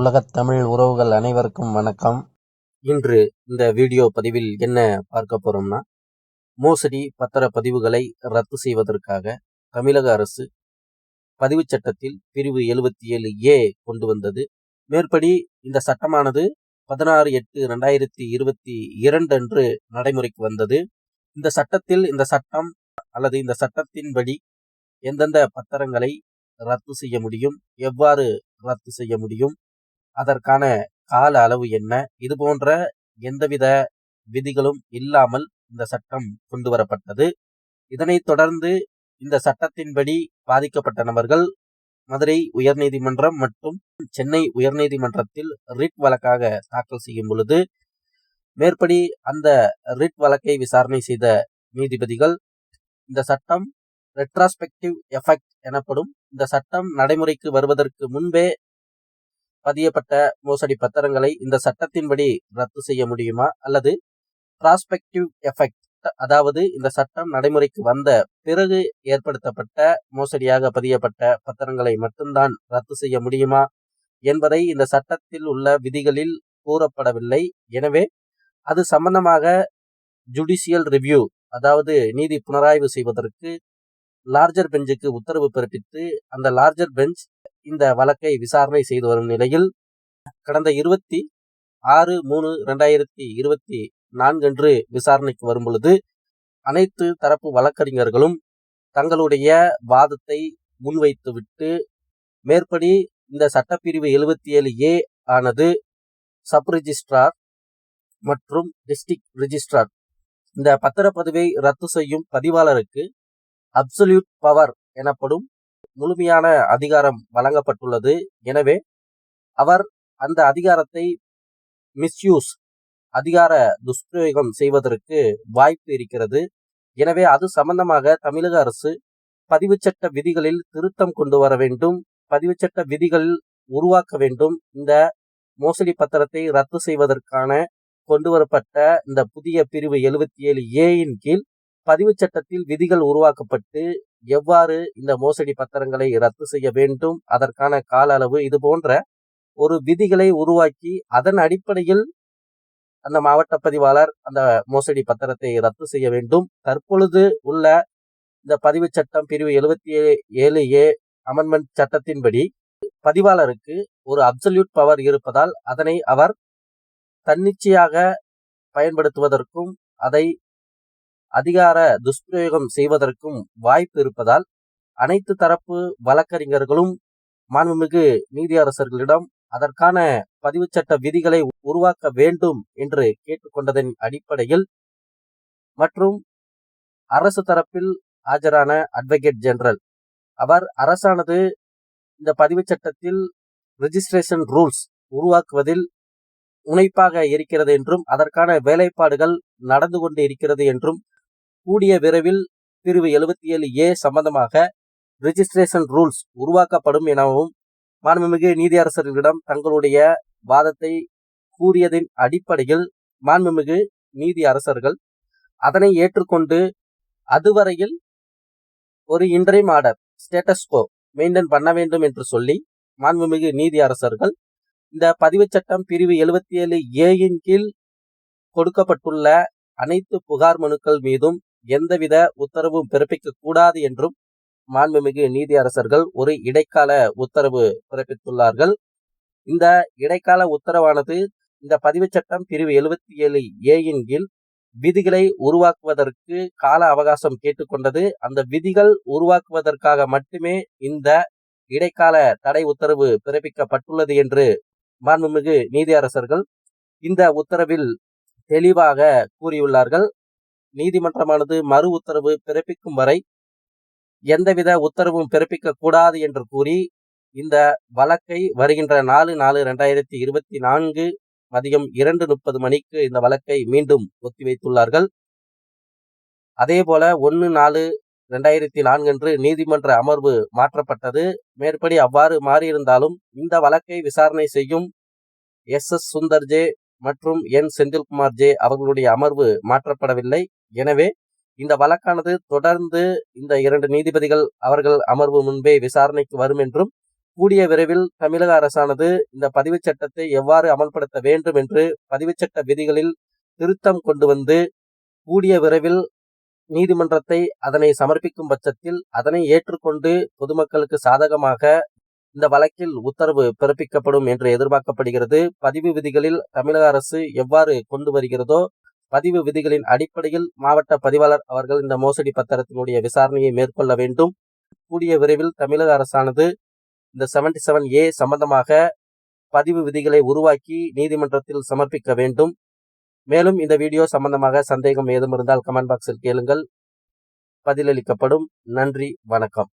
உலகத் தமிழ் உறவுகள் அனைவருக்கும் வணக்கம். இன்று இந்த வீடியோ பதிவில் என்ன பார்க்க போறோம்னா மோசடி பத்திர பதிவுகளை ரத்து செய்வதற்காக தமிழக அரசு பதிவுச் சட்டத்தில் பிரிவு எழுபத்தி ஏழு ஏ கொண்டு வந்தது. மேற்படி இந்த சட்டமானது பதினாறு எட்டு ரெண்டாயிரத்தி இருபத்தி இரண்டு அன்று நடைமுறைக்கு வந்தது. இந்த சட்டத்தில் இந்த சட்டம் அல்லது இந்த சட்டத்தின்படி எந்தெந்த பத்திரங்களை ரத்து செய்ய முடியும் எவ்வாறு ரத்து செய்ய முடியும் அதற்கான கால அளவு என்ன? இது போன்ற எந்தவித விதிகளும் இல்லாமல் இந்த சட்டம் கொண்டு வரப்பட்டது. இதனைத் தொடர்ந்து இந்த சட்டத்தின்படி பாதிக்கப்பட்ட நபர்கள் மதுரை உயர்நீதிமன்றம் மற்றும் சென்னை உயர்நீதிமன்றத்தில் ரிட் வழக்காக தாக்கல் செய்யும் பொழுது மேற்படி அந்த ரிட் வழக்கை விசாரணை செய்த நீதிபதிகள் இந்த சட்டம் ரெட்ராஸ்பெக்டிவ் எஃபெக்ட் எனப்படும் இந்த சட்டம் நடைமுறைக்கு வருவதற்கு முன்பே பதியப்பட்ட மோசடி பத்திரங்களை இந்த சட்டத்தின்படி ரத்து செய்ய முடியுமா? அல்லது ப்ராஸ்பெக்டிவ் எஃபெக்ட் அதாவது இந்த சட்டம் நடைமுறைக்கு வந்த பிறகு ஏற்படுத்தப்பட்ட மோசடியாக பதியப்பட்ட பத்திரங்களை மட்டும்தான் ரத்து செய்ய முடியுமா? என்பதை இந்த சட்டத்தில் உள்ள விதிகளில் கூறப்படவில்லை. எனவே அது சம்பந்தமாக ஜுடிஷியல் ரிவ்யூ அதாவது நீதி புனராய்வு செய்வதற்கு லார்ஜர் பெஞ்சுக்கு உத்தரவு பிறப்பித்து அந்த லார்ஜர் பெஞ்ச் இந்த வழக்கை விசாரணை செய்து வரும் நிலையில் கடந்த இருபத்தி ஆறு மூணு ரெண்டாயிரத்தி இருபத்தி நான்கன்று விசாரணைக்கு வரும் பொழுது அனைத்து தரப்பு வழக்கறிஞர்களும் தங்களுடைய வாதத்தை முன்வைத்துவிட்டு மேற்படி இந்த சட்டப்பிரிவு எழுபத்தி ஏழு ஏ ஆனது சப் ரிஜிஸ்ட்ரார் மற்றும் டிஸ்ட்ரிக்ட் ரிஜிஸ்ட்ரார். இந்த பத்திரப்பதிவை ரத்து செய்யும் பதிவாளருக்கு அப்சல்யூட் பவர் எனப்படும் முழுமையான அதிகாரம் வழங்கப்பட்டுள்ளது. எனவே அவர் அந்த அதிகாரத்தை மிஸ்யூஸ் அதிகார துஷ்பிரயோகம் செய்வதற்கு வாய்ப்பு இருக்கிறது. எனவே அது சம்பந்தமாக தமிழக அரசு பதிவுச்சட்ட விதிகளில் திருத்தம் கொண்டு வர வேண்டும். பதிவுச்சட்ட விதிகள் உருவாக்க வேண்டும். இந்த மோசடி பத்திரத்தை ரத்து செய்வதற்கான கொண்டு வரப்பட்ட இந்த புதிய பிரிவு எழுபத்தி ஏழு ஏயின் கீழ் பதிவுச் சட்டத்தில் விதிகள் உருவாக்கப்பட்டு எவ்வாறு இந்த மோசடி பத்திரங்களை ரத்து செய்ய வேண்டும் அதற்கான கால அளவு இது போன்ற ஒரு விதிகளை உருவாக்கி அதன் அடிப்படையில் அந்த மாவட்ட பதிவாளர் அந்த மோசடி பத்திரத்தை ரத்து செய்ய வேண்டும். தற்பொழுது உள்ள இந்த பதிவு சட்டம் பிரிவு எழுபத்தி ஏழு ஏ அமெண்ட்மெண்ட் சட்டத்தின்படி பதிவாளருக்கு ஒரு அப்சல்யூட் பவர் இருப்பதால் அதனை அவர் தன்னிச்சையாக பயன்படுத்துவதற்கும் அதை அதிகார துஷ்பிரயோகம் செய்வதற்கும் வாய்ப்பு இருப்பதால் அனைத்து தரப்பு வழக்கறிஞர்களும் மாண்புமிகு நீதியரசர்களிடம் அதற்கான பதிவுச்சட்ட விதிகளை உருவாக்க வேண்டும் என்று கேட்டுக்கொண்டதன் அடிப்படையில் மற்றும் அரசு தரப்பில் ஆஜரான அட்வொகேட் ஜெனரல் அவர் அரசானது இந்த பதிவுச் சட்டத்தில் ரிஜிஸ்ட்ரேஷன் ரூல்ஸ் உருவாக்குவதில் முனைப்பாக இருக்கிறது என்றும் அதற்கான வேலைப்பாடுகள் நடந்து கொண்டு இருக்கிறது என்றும் கூடிய விரைவில் பிரிவு எழுபத்தி ஏழு ஏ சம்பந்தமாக ரிஜிஸ்ட்ரேஷன் ரூல்ஸ் உருவாக்கப்படும் எனவும் மாண்புமிகு நீதியரசர்களிடம் தங்களுடைய வாதத்தை கூறியதின் அடிப்படையில் மாண்புமிகு நீதி அரசர்கள் அதனை ஏற்றுக்கொண்டு அதுவரையில் ஒரு இன்றைம் ஆர்டர் ஸ்டேட்டஸ்கோ மெயின்டைன் பண்ண வேண்டும் என்று சொல்லி மாண்புமிகு நீதி அரசர்கள் இந்த பதிவுச் சட்டம் பிரிவு எழுபத்தி ஏழு ஏயின் கீழ் கொடுக்கப்பட்டுள்ள அனைத்து புகார் மனுக்கள் மீதும் எந்தவித உத்தரவும் பிறப்பிக்க கூடாது என்றும் மாண்புமிகு நீதி அரசர்கள் ஒரு இடைக்கால உத்தரவு பிறப்பித்துள்ளார்கள். இந்த இடைக்கால உத்தரவானது இந்த பதிவுச் சட்டம் பிரிவு எழுபத்தி ஏழு ஏயின் கீழ் விதிகளை உருவாக்குவதற்கு கால அவகாசம் கேட்டுக்கொண்டது. அந்த விதிகள் உருவாக்குவதற்காக மட்டுமே இந்த இடைக்கால தடை உத்தரவு பிறப்பிக்கப்பட்டுள்ளது என்று மாண்புமிகு நீதியரசர்கள் இந்த உத்தரவில் தெளிவாக கூறியுள்ளார்கள். நீதிமன்றமானது மறு உத்தரவு பிறப்பிக்கும் வரை எந்தவித உத்தரவும் பிறப்பிக்க கூடாது என்று கூறி இந்த வழக்கை வருகின்ற நாலு நாலு ரெண்டாயிரத்தி இருபத்தி நான்கு மதியம் இரண்டு முப்பது மணிக்கு இந்த வழக்கை மீண்டும் ஒத்திவைத்துள்ளார்கள். அதே போல ஒன்று நாலு ரெண்டாயிரத்தி நான்கன்று நீதிமன்ற அமர்வு மாற்றப்பட்டது. மேற்படி அவ்வாறு மாறியிருந்தாலும் இந்த வழக்கை விசாரணை செய்யும் எஸ் எஸ் சுந்தர் ஜே மற்றும் என் செந்தில்குமார் ஜே அவர்களுடைய அமர்வு மாற்றப்படவில்லை. எனவே இந்த வழக்கானது தொடர்ந்து இந்த இரண்டு நீதிபதிகள் அவர்கள் அமர்வு முன்பே விசாரணைக்கு வரும் என்றும் கூடிய விரைவில் தமிழக அரசானது இந்த பதிவுச் சட்டத்தை எவ்வாறு அமல்படுத்த வேண்டும் என்று பதிவுச் சட்ட விதிகளில் திருத்தம் கொண்டு வந்து கூடிய விரைவில் நீதிமன்றத்தை அதனை சமர்ப்பிக்கும் பட்சத்தில் அதனை ஏற்றுக்கொண்டு பொதுமக்களுக்கு சாதகமாக இந்த வழக்கில் உத்தரவு பிறப்பிக்கப்படும் என்று எதிர்பார்க்கப்படுகிறது. பதிவு விதிகளில் தமிழக அரசு எவ்வாறு கொண்டு வருகிறதோ பதிவு விதிகளின் அடிப்படையில் மாவட்ட பதிவாளர் அவர்கள் இந்த மோசடி பத்திரத்தினுடைய விசாரணையை மேற்கொள்ள வேண்டும். கூடிய விரைவில் தமிழக அரசானது இந்த செவன்டி செவன் ஏ சம்பந்தமாக பதிவு விதிகளை உருவாக்கி நீதிமன்றத்தில் சமர்ப்பிக்க வேண்டும். மேலும் இந்த வீடியோ சம்பந்தமாக சந்தேகம் ஏதும் இருந்தால் கமெண்ட் பாக்ஸில் கேளுங்கள். பதிலளிக்கப்படும். நன்றி. வணக்கம்.